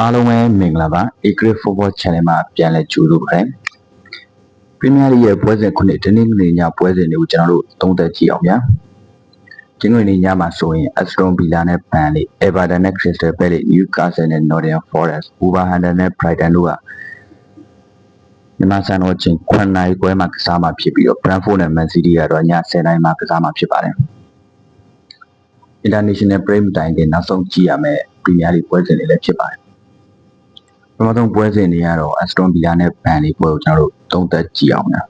အားလုံးပဲမင်္ဂလာပါ Agree Football Channel မှာပြန်လည်ကြိုဆိုပါတယ်။ Premier League ရဲ့ပွဲစဉ်ခုနှစ်တနင်္ဂနွေညပွဲစဉ်တွေကိုကျွန်တော်တို့သုံးသပ်ကြည့်အောင်ဗျာ။ဒီနေ့ညမှာဆိုရင် Aston Villa နဲ့ Burnley, Everton နဲ့ Crystal Palace, Newcastle နဲ့ Nottingham Forest, Wolverhampton နဲ့ Brighton တို့ကမြန်မာစံတော်ချိန်9နာရီခွဲမှာကစားမှာဖြစ်ပြီးတော့ Brentford နဲ့ Man City ကတော့ည10နာရီမှာကစားမှာဖြစ်ပါတယ်။ International Break တိုင်တင်နောက်ဆုံးကြည့်ရမယ့် Premier League ပွဲစဉ်တွေလည်းဖြစ်ပါတယ် ပထမဆုံးပွဲစဉ်တွေကတော့ Aston Villa နဲ့ Burnley ပွဲကိုကျွန်တော်တို့သုံးသပ်ကြည့်အောင်နော်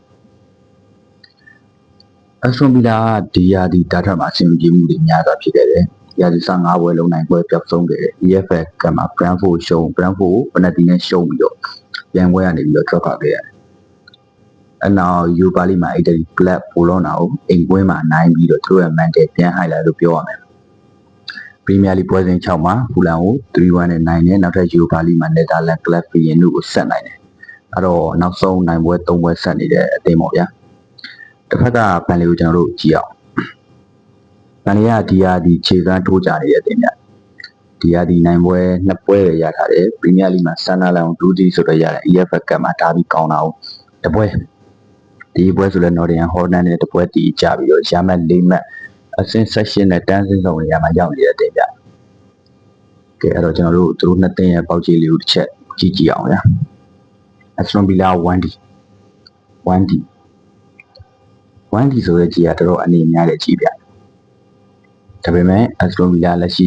Aston Villa ကဒီရာဒီတာထက်မှာအဆင်ပြေမှုတွေများစွာဖြစ်ခဲ့တယ်။ရာဒီ15ပွဲလုံးနိုင်ပွဲပျောက်ဆုံးခဲ့တယ်။ EFL ကမှာ Brentford ရှုံး Brentford ကို penalty နဲ့ရှုံးပြီးတော့ပြန်ပွဲကနေပြီးတော့ထွက်ခွာခဲ့ရတယ်။အနောက် Europa League မှာ Italy Club Bologna ကိုအိမ်ကွင်းမှာနိုင်ပြီးတော့သူတို့ရဲ့ mandate ပြန်ဟိုက်လာလို့ပြောရမယ်။ Premier League ပွဲစဉ်6မှာဖူလန်ကို3-1နဲ့နိုင်တယ်နောက်ထပ် Europa League မှာ Netherlands Club Feyenoord တို့ကိုဆက်နိုင်တယ်အဲ့တော့နောက်ဆုံးနိုင်ပွဲ3ပွဲဆက်နေတဲ့အသင်းပေါ့ဗျာတစ်ဖက်ကဗန်လီကိုကျွန်တော်တို့ကြည့်အောင်ဗန်လီကဒီဟာဒီခြေစမ်းထိုးကြနေတဲ့အသင်းဗျဒီဟာဒီနိုင်ပွဲနှစ်ပွဲရထားတယ်ပရီးမီးယားလိမှာဆန်နာလန်ဒူးဒီဆိုတော့ရတယ် EFL ကပ်မှာဒါပြီးကောင်းတာကိုတပွဲဒီပွဲဆိုလဲ Nottingham Forest နဲ့တပွဲတီးကြပြီးတော့ရမတ်၄မတ် အဆင့်ဆက်ရှင်နဲ့တန်းစင်းဆောင်နေရမှာရောက်နေတဲ့အသင်းဗျကဲအဲ့တော့ကျွန်တော်တို့သူတို့နှစ်သင်းရဲ့ပေါက်ကြီးလေးကိုတစ်ချက်ကြည့်ကြည့်အောင်ဗျာ Aston Villa 1D 1D 1D ဆိုတဲ့ကြီးကတော်တော်အနေများတဲ့ကြီးဗျဒါပေမဲ့ Aston Villa လက်ရှိ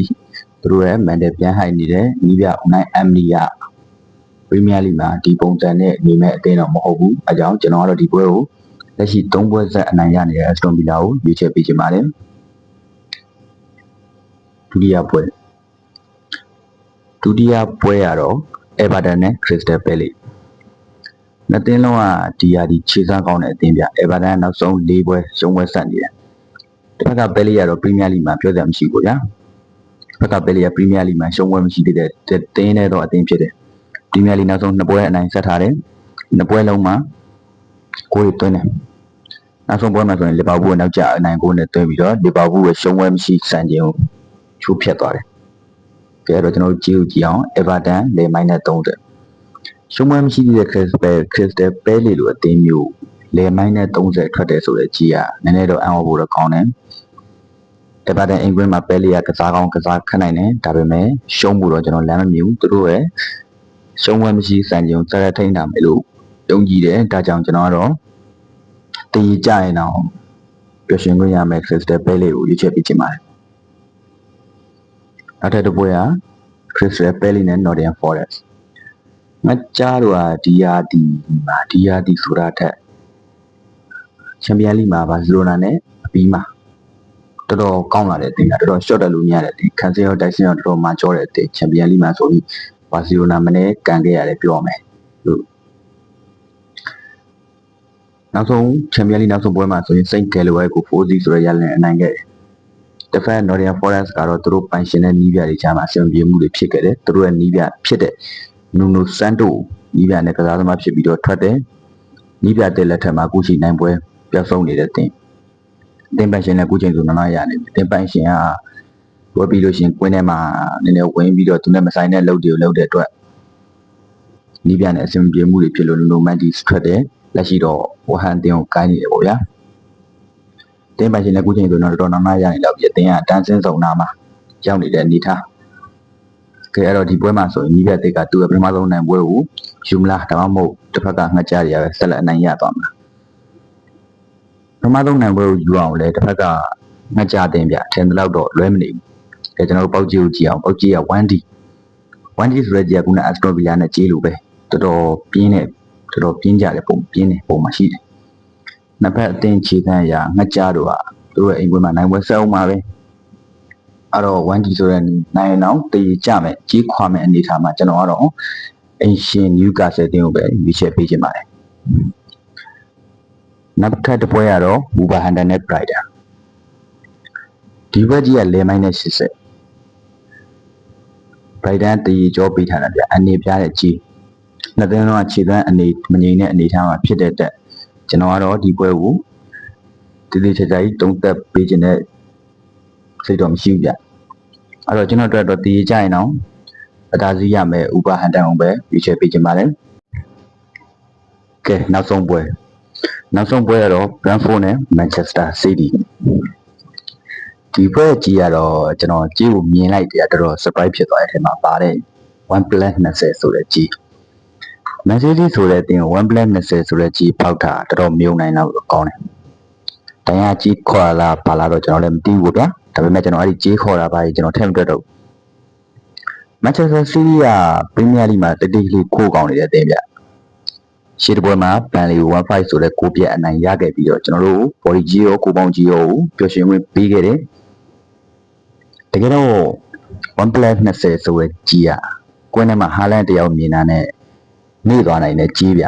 သူတို့ရဲ့ mandate ပြန်ဟိုက်နေတဲ့နီးပြ Unai Emery က Premier League မှာဒီပုံစံနဲ့နေမဲ့အသင်းတော့မဟုတ်ဘူးအဲကြောင့်ကျွန်တော်ကတော့ဒီပွဲကိုလက်ရှိ၃ပွဲဆက်အနိုင်ရနေတဲ့ Aston Villa ကိုရွေးချယ်ပေးချင်ပါတယ် ဒုတိယပွဲဒုတိယပွဲကတော့ Everton နဲ့ Crystal Palace နှစ်သင်းလုံးကဒီဟာဒီခြေစမ်းကောင်းတဲ့အသင်းပြ Everton နောက်ဆုံး၄ပွဲရှုံးပွဲဆက်နေတယ်တစ်ဖက်က Palace ကတော့ Premier League မှာပြောစရာမရှိဘူးဗျာတစ်ဖက်က Palace က Premier League မှာရှုံးပွဲမရှိသေးတဲ့တင်းနဲ့တော့အသင်းဖြစ်တယ် Premier League နောက်ဆုံးနှစ်ပွဲအနိုင်ဆက်ထားတယ်နှစ်ပွဲလုံးမှာကိုယ်သွင်းတယ်နောက်ဆုံးပွဲမှာဆိုရင်လီဗာပူးကနောက်ကျအနိုင်ကိုနဲ့သွင်းပြီးတော့လီဗာပူးရဲ့ရှုံးပွဲမရှိစံချိန်ကို ချိုးဖျက်သွားတယ်ကဲတော့ကျွန်တော်တို့ကြည့်ဦးကြည့်အောင် Everton လေမိုင်းနဲ့30ရှုံးပွဲမရှိသေးတဲ့ Crystal Crystal Palace လိုအသင်းမျိုးလေမိုင်းနဲ့30ထွက်တယ်ဆိုတဲ့ကြီးကနည်းနည်းတော့အံ့ဩဖို့တော့ကောင်းတယ် Everton အင်္ဂလန်မှာ Palace ကကစားကောင်းကစားခတ်နိုင်တယ်ဒါပေမဲ့ရှုံးဖို့တော့ကျွန်တော်လမ်းမမြင်ဘူးသူတို့ရဲ့ရှုံးပွဲမရှိစံချိန်ကိုစရက်ထိန်းတာမယ်လို့ယုံကြည်တယ်ဒါကြောင့်ကျွန်တော်ကတော့တည်ကြရင်တော့ပျော်ရွှင်ခွင့်ရမယ် Crystal Palace ကိုရွေးချယ်ပေးချင်ပါတယ် နောက်ထပ်တစ်ပွဲက Crystal Palace နဲ့ Nottingham Forest ငါကြားတော့ဒီယာဒီမှာဒီယာဒီဆိုတာထက်ချန်ပီယံလိမှာဘာစီလိုနာနဲ့အပြီးမှာတော်တော်ကောင်းလာတဲ့တင်တာတော်တော် short တက်လို့မရတဲ့တင်ခံစရောတိုက်စရောတော်တော်မှကြောတဲ့တင်ချန်ပီယံလိမှာဆိုပြီးဘာစီလိုနာမနေ့ကန်ခဲ့ရတယ်ပြောမယ်လို့နောက်ဆုံးချန်ပီယံလိနောက်ဆုံးပွဲမှာဆိုရင်စိန့်ကယ်လိုဝဲကို4-0ဆိုရရလနဲ့အနိုင်ခဲ့တယ် တစ်ဖက် Nottingham Forest ကတော့သူတို့ပိုင်ရှင်တဲ့နီးပြတွေကြားမှာအဆင်ပြေမှုတွေဖြစ်ခဲ့တယ်သူတို့ရဲ့နီးပြဖြစ်တဲ့ Nuno Santo နီးပြနဲ့ကစားသမားဖြစ်ပြီးတော့ထွက်တယ်နီးပြတဲ့လက်ထက်မှာအခုရှိနိုင်ပွဲပျောက်ဆုံးနေတဲ့တင်တင်ပိုင်ရှင်နဲ့အခုချိန်ဆိုနနာရနေပြီတင်ပိုင်ရှင်ကဝယ်ပြီးလို့ရှင်ကွင်းထဲမှာနည်းနည်းဝင်ပြီးတော့သူနဲ့မဆိုင်တဲ့လုပ်တွေကိုလုပ်တဲ့အတွက်နီးပြနဲ့အဆင်ပြေမှုတွေဖြစ်လို့ Nuno Mendes ထွက်တယ်လက်ရှိတော့ဝဟန်တင်ကိုကိုင်းနေတယ်ပေါ့ဗျာ တင်းပိုင်ရှင်လည်းအခုချိန်ဆိုတော့တော်တော်နာနာရနေတော့ပြီအတင်းကတန်းစင်းဆောင်နာမှာရောက်နေတဲ့အနေထားကဲအဲ့တော့ဒီပွဲမှာဆိုရင်ညီးပြတဲ့ကသူ့ရဲ့ပထမဆုံးနိုင်ပွဲကိုယူမလားဒါမှမဟုတ်တစ်ဖက်ကငှက်ကြရပဲဆက်လက်အနိုင်ရသွားမှာပထမဆုံးနိုင်ပွဲကိုယူအောင်လဲတစ်ဖက်ကငှက်ကြတင်ပြထင်တယ်လို့တော့လွဲမနေဘူးကဲကျွန်တော်တို့ပေါက်ကြီးကိုကြည့်အောင်ပေါက်ကြီးက 1D 1D ဆိုတဲ့ကြီးကခုန Aston Villa နဲ့ကြီးလို့ပဲတော်တော်ပြင်းတဲ့တော်တော်ပြင်းကြတယ်ပုံပြင်းတယ်ပုံမှာရှိတယ် နှစ်ဖက်အသင်းခြေတန်းအရာငှက်ကြတို့ကသူတို့ရဲ့အိမ်ကွင်းမှာနိုင်ပွဲဆက်အောင်ပါပဲအဲ့တော့ 1D ဆိုတဲ့နိုင်အောင်တည်ကြမယ်ကြီးခွာမယ်အနေထားမှာကျွန်တော်ကတော့အင်ရှင်နျူကာဆယ်တင်းကိုပဲရွေးချယ်ပေးခြင်းပါတယ်နောက်ထပ်တစ်ပွဲကတော့ Wolverhampton နဲ့ Brighton ဒီဘက်ကြီးကလဲမိုင်းနဲ့80 Brighton တည်ကြောပေးထားတာဗျအနေပြတဲ့ကြီးနှစ်သင်းလုံးကခြေသွမ်းအနေမငြိမ်တဲ့အနေထားမှာဖြစ်တဲ့အတွက် ကျွန်တော်ကတော့ဒီပွဲကိုတည်တည်ချာချာကြီးတုံးသက်ပေးခြင်းနဲ့စိတ်တော့မရှိဘူးဗျအဲ့တော့ကျွန်တော်တို့တော့တည်ကြရင်တော့အသာစီးရမယ်ဥပဟန်တန်အောင်ပဲရွေးချယ်ပေးခြင်းပါတယ်ကဲနောက်ဆုံးပွဲနောက်ဆုံးပွဲကတော့ Brentford နဲ့ Manchester City ဒီပွဲကြီးကတော့ကျွန်တော်ကြီးကိုမြင်လိုက်တယ်တော်တော် surprise ဖြစ်သွားတဲ့အထက်မှာပါတယ်1 plus 20ဆိုတဲ့ကြီး Man City ဆိုတဲ့အတင်း1 plus 20ဆိုတဲ့ကြီးဖောက်တာတော်တော်မြုံနိုင်တော့ကောင်းတယ်။တန်ရကြီးခေါ်လာပါလာတော့ကျွန်တော်လည်းမသိဘူးဗျာ။ဒါပေမဲ့ကျွန်တော်အဲ့ဒီကြီးခေါ်တာပါကြီးကျွန်တော်ထည့်မတွက်တော့ဘူး။ Manchester City က Premier League မှာတတိကလေးခိုးကောင်းနေတဲ့အတင်းဗျ။ရှေ့တစ်ပွဲမှာပန်လီ1-5ဆိုတဲ့ကိုပြက်အနိုင်ရခဲ့ပြီးတော့ကျွန်တော်တို့ body ကြီးရောကိုပေါင်းကြီးရောကိုပျော်ရွှင်ခွင့်ပေးခဲ့တယ်။တကယ်တော့1 plus 20ဆိုတဲ့ကြီးอ่ะကွင်းထဲမှာဟာလန်တယောက်မြင်တာနဲ့ နေသွားနိုင်တဲ့ကြီးဗျ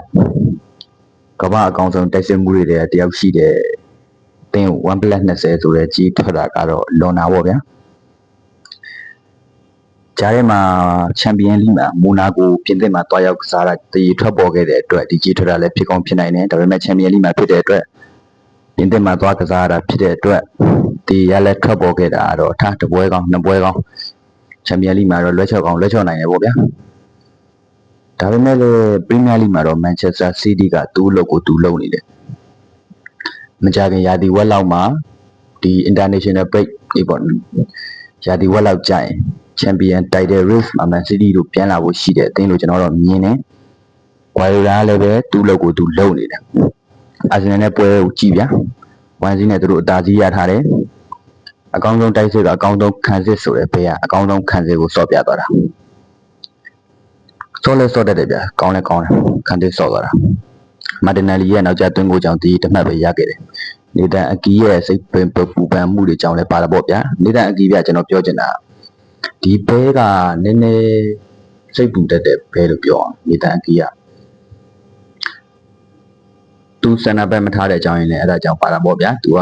ကမ္ဘာအကောင်ဆုံးတိုက်စစ်မှုတွေတည်းတယောက်ရှိတဲ့တင်း1 plus 20ဆိုတဲ့ကြီးထွက်တာကတော့လွန်တာပေါ့ဗျာကြားထဲမှာချန်ပီယံလိမှာမိုနာကိုပြင်သစ်မှာတွားရောက်ကစားတာတည်ထွက်ပေါ်ခဲ့တဲ့အတွက်ဒီကြီးထွက်တာလည်းဖြစ်ကောင်းဖြစ်နိုင်တယ်ဒါပေမဲ့ချန်ပီယံလိမှာဖြစ်တဲ့အတွက်ပြင်သစ်မှာတွားကစားတာဖြစ်တဲ့အတွက်ဒီရလည်းထွက်ပေါ်ခဲ့တာတော့ထားတပွဲကောင်းနှစ်ပွဲကောင်းချန်ပီယံလိမှာတော့လွှဲချောက်ကောင်းလွှဲချောက်နိုင်တယ်ပေါ့ဗျာ ဒါပေမဲ့လည်းပရီးမီးယားလိမှာတော့မန်ချက်စတာစီးတီးကသူ့အလုပ်ကိုသူလုပ်နေတယ်မကြခင်ရာသီဝက်လောက်မှာဒီ international break ဒီပေါ့ရာသီဝက်လောက်ကြာရင်ချန်ပီယံ title race မှာမန်စီးတီးတို့ပြန်လာဖို့ရှိတဲ့အသင်းလို့ကျွန်တော်တော့မြင်တယ်။ဝါရီလာလည်းပဲသူ့လုပ်ကိုသူလုပ်နေတယ်။အာဆင်နယ်နဲ့ပွဲကိုကြည့်ဗျာ။ဝန်စီနဲ့သူတို့အသာစီးရထားတယ်။အကောင်းဆုံးတိုက်စစ်ကအကောင်းဆုံးခံစစ်ဆိုတဲ့ဘေးကအကောင်းဆုံးခံစစ်ကိုစော့ပြသွားတာ။ စောလဲစော့တတ်တယ်ဗျာ။ကောင်းလဲကောင်းတယ်။ခံစစ်စော့သွားတာ။မာတင်နယ်လီရဲ့နောက်ကျသွင်းကိုကြောင့်ဒီတစ်မှတ်ပဲရခဲ့တယ်။နေတန်အကီရဲ့စိတ်ပင်ပူပန်မှုတွေကြောင့်လည်းပါတာပေါ့ဗျာ။နေတန်အကီဗျာကျွန်တော်ပြောချင်တာဒီဘဲကနည်းနည်းစိတ်ပူတတ်တဲ့ဘဲလို့ပြောအောင်နေတန်အကီကသူစန္ဒဘက်မထားတဲ့အကြောင်းရင်းလည်းအဲ့ဒါကြောင့်ပါတာပေါ့ဗျာ။ तू က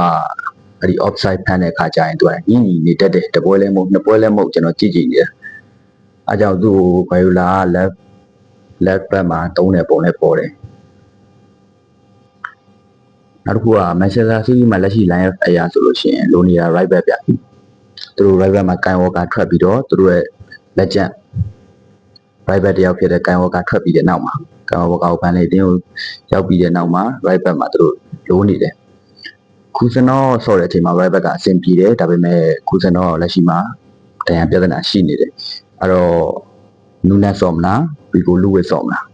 အဲ့ဒီ offside ဖမ်းတဲ့ခါကျရင် तू ကညင်ညင်နေတတ်တယ်တပွဲလဲမဟုတ်နှစ်ပွဲလဲမဟုတ်ကျွန်တော်ကြည့်ကြည့်နေတယ်။အားကြောင့်သူ့ကိုဘိုင်ယိုလာက left left back မှာတုံးတဲ့ပုံနဲ့ပေါ်တယ်။နောက်တစ်ခုက Manchester City မှာလက်ရှိ line up အရာဆိုလို့ရှိရင်လိုနီယာ right back ဗျ။သူတို့ right back မှာ Kyle Walker ထွက်ပြီးတော့သူတို့ရဲ့လက်ကျန် right back တယောက်ဖြစ်တဲ့ Kyle Walker ထွက်ပြီးတဲ့နောက်မှာ Kyle Walker ကိုပန်လေတင်းကိုရောက်ပြီးတဲ့နောက်မှာ right back မှာသူတို့လိုနေတယ်။ခုစနောဆော့တဲ့အချိန်မှာ right back ကအဆင်ပြေတယ်ဒါပေမဲ့ခုစနောလက်ရှိမှာတရားပြဿနာရှိနေတယ်။အဲ့တော့နူနက်ဆော့မလား ဘီကိုလူဝစ်ဆော့မလား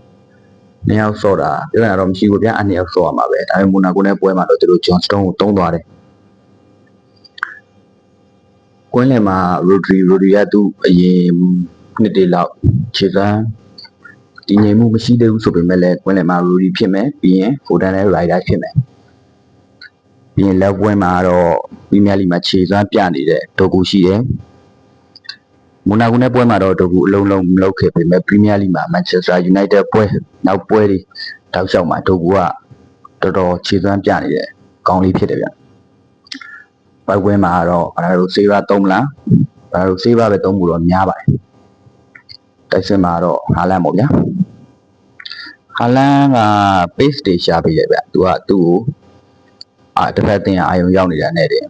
နှစ်ယောက်ဆော့တာပြဿနာတော့မရှိဘူးဗျာအနှစ်ယောက်ဆော့ရမှာပဲဒါပေမဲ့မိုနာကိုနဲ့ပွဲမှာတော့သူတို့ John Stone ကိုတုံးသွားတယ်ကွင်းလယ်မှာ Rodri Rodri ကသူ့အရင်နှစ်တည်းလောက်ခြေစမ်းတည်ငြိမ်မှုမရှိသေးဘူးဆိုပေမဲ့လည်းကွင်းလယ်မှာ Rodri ဖြစ်မယ်ပြီးရင် Foden နဲ့ Rider ဖြစ်မယ်ပြီးရင်လက်ပွဲမှာတော့ပရီးမီးယားလိမှာခြေစမ်းပြနေတဲ့တိုကူရှိတယ် မိုနာကိုနဲ့ပွဲမှာတော့တိုကူအလုံးလုံးမလုပ်ခဲ့ပေမဲ့ပရီးမီးယားလိမှာ Manchester United ပွဲနောက်ပွဲတွေတောက်လျှောက်မှာတိုကူကတော်တော်ခြေစမ်းပြနေတဲ့ကောင်းလေးဖြစ်တယ်ဗျဘိုက်ပွဲမှာတော့ဘာလို့ဆေးပါသုံးမလားဘာလို့ဆေးပါပဲသုံးဖို့တော့များပါတယ်တိုက်စစ်မှာတော့ဟာလန်ပေါ့ဗျာဟာလန်က pace တွေရှာပေးတယ်ဗျသူကသူ့ကိုအာတစ်ဖက်တင်အာယုံရောက်နေတာနဲ့တည်း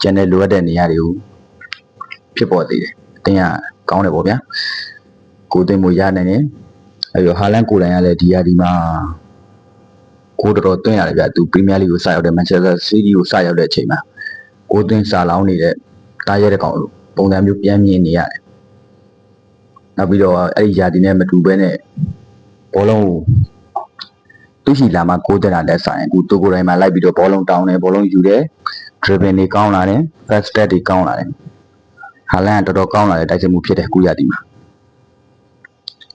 ကျန်တဲ့လိုအပ်တဲ့နေရာတွေကို ဖြစ်ပေါ်သေးတယ်အတင်းကကောင်းတယ်ပေါ့ဗျာကိုသိမ်းမှုရနိုင်တယ်အဲ့တော့ဟာလန်ကိုယ်တိုင်ကလည်းဒီရာဒီမှာကိုတော်တော်တွင်းရတယ်ဗျသူပရီးမီးယားလိကိုစရောက်တဲ့မန်ချက်စတာစီးတီးကိုစရောက်တဲ့အချိန်မှာကိုသွင်းစာလောင်းနေတဲ့တားရဲတဲ့ကောင်ပုံစံမျိုးပြန်မြင်နေရတယ်နောက်ပြီးတော့အဲ့ဒီယာဒီနဲ့မတူဘဲနဲ့ဘောလုံးကိုသူရှိလာမှကိုးတက်တာလက်ဆိုင်အခုသူကိုယ်တိုင်မှာလိုက်ပြီးတော့ဘောလုံးတောင်းတယ်ဘောလုံးယူတယ် dribbling တွေကောင်းလာတယ် fast step တွေကောင်းလာတယ် ဟာလန်ကတော်တော်ကောင်းလာတဲ့တိုက်စစ်မှုဖြစ်တဲ့ကုရတီမှာ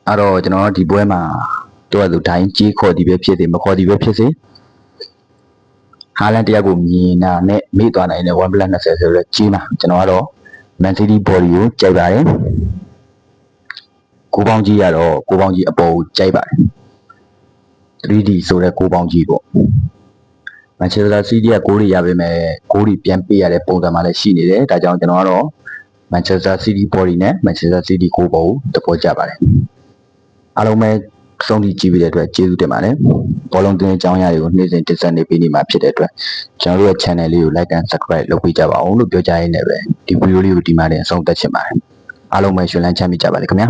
အဲ့တော့ကျွန်တော်တို့ဒီပွဲမှာတို့ကသူဒိုင်းကြီးခေါ်ဒီပဲဖြစ်စေမခေါ်ဒီပဲဖြစ်စေဟာလန်တရားကိုမြင်တာနဲ့မေ့သွားနိုင်တဲ့1 plus 20ဆိုတော့ကြီးမှာကျွန်တော်ကတော့ Man City body ကိုကြိုက်ပါတယ်ကိုပေါင်းကြီးကတော့ကိုပေါင်းကြီးအပေါ်ကိုကြိုက်ပါတယ် 3D ဆိုတဲ့ကိုပေါင်းကြီးပေါ့ Manchester City ကကိုးတွေရပေမဲ့ကိုးတွေပြန်ပေးရတဲ့ပုံစံမှလည်းရှိနေတယ်ဒါကြောင့်ကျွန်တော်ကတော့ Manchester City body နဲ့ Manchester City ကိုပေါ်ကိုတပေါ်ကြပါတယ်အားလုံးပဲဆုံးဖြတ်ကြည့်ပြီးတဲ့အတွက်ကျေးဇူးတင်ပါတယ်ဘောလုံးတင်အကြောင်းအရာတွေကိုနေ့စဉ်တင်ဆက်နေပေးနေမှာဖြစ်တဲ့အတွက်ကျွန်တော်တို့ရဲ့ channel လေးကို like and subscribe လုပ်ပေးကြပါအောင်လို့ပြောကြရင်းနဲ့ပဲဒီဗီဒီယိုလေးကိုဒီမှာတင်အဆုံးသတ်ချင်ပါတယ်အားလုံးပဲရှင်လန်းချမ်းမြေ့ကြပါစေခင်ဗျာ